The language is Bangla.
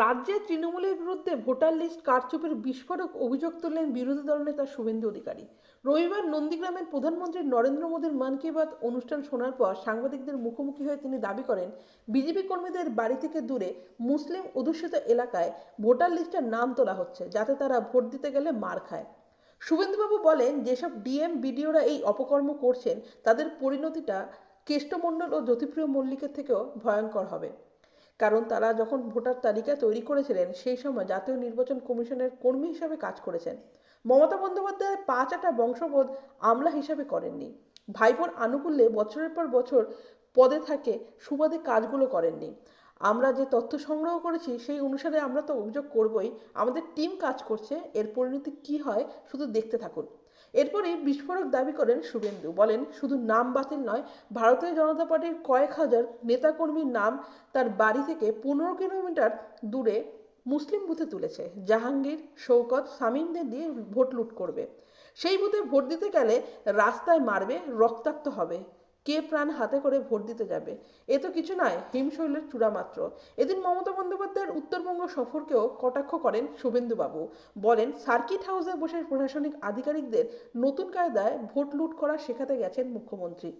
রাজ্যে তৃণমূলের বিরুদ্ধে ভোটার লিস্ট কারচুপির বিস্ফোরক অভিযোগ তুললেন বিরোধী দলনেতা শুভেন্দু অধিকারী। রবিবার নন্দীগ্রামের প্রধানমন্ত্রী নরেন্দ্র মোদীর মন কি বাত অনুষ্ঠান শোনার পর সাংবাদিকদের মুখোমুখি হয়ে তিনি দাবি করেন, বিজেপি কর্মীদের বাড়ি থেকে দূরে মুসলিম অধ্যুষিত এলাকায় ভোটার লিস্টের নাম তোলা হচ্ছে, যাতে তারা ভোট দিতে গেলে মার খায়। শুভেন্দুবাবু বলেন, যেসব ডিএম, বিডিওরা এই অপকর্ম করছেন, তাদের পরিণতিটা কেষ্টমণ্ডল ও জ্যোতিপ্রিয় মল্লিকের থেকেও ভয়ঙ্কর হবে। কারণ তারা যখন ভোটার তালিকা তৈরি করেছিলেন, সেই সময় জাতীয় নির্বাচন কমিশনের কর্মী হিসাবে কাজ করেছেন। মমতা বন্দ্যোপাধ্যায় পাঁচ আটা বংশবোধ আমলা হিসাবে করেননি। ভাইপোর আনুকূল্যে বছরের পর বছর পদে থাকে, সুবাদে কাজগুলো করেননি। আমরা যে তথ্য সংগ্রহ করেছি, সেই অনুসারে আমরা তো অভিযোগ করবই, আমাদের টিম কাজ করছে, এর পরিণতি কি হয়, শুধু দেখতে থাকুন। এরপরে বিস্ফোরক দাবি করেন শুভেন্দু। বলেন, শুধু নাম বাতিল নয়, ভারতীয় জনতা পার্টির কয়েক হাজার নেতাকর্মীর নাম তার বাড়ি থেকে পনেরো কিলোমিটার দূরে মুসলিম বুথে তুলেছে। জাহাঙ্গীর শৌকত সামিমদের দিয়ে ভোট লুট করবে। সেই বুথে ভোট দিতে গেলে রাস্তায় মারবে, রক্তাক্ত হবে। কে প্রাণ হাতে করে ভোট দিতে যাবে? এ তো কিছু নয়, হিমশৈলের চূড়া মাত্র। এদিন মমতা বন্দ্যোপাধ্যায়ের উত্তরবঙ্গ সফরকেও কটাক্ষ করেন শুভেন্দুবাবু। বলেন, সার্কিট হাউসে বসে প্রশাসনিক আধিকারিকদের নতুন কায়দায় ভোট লুট করা শেখাতে গেছেন মুখ্যমন্ত্রী।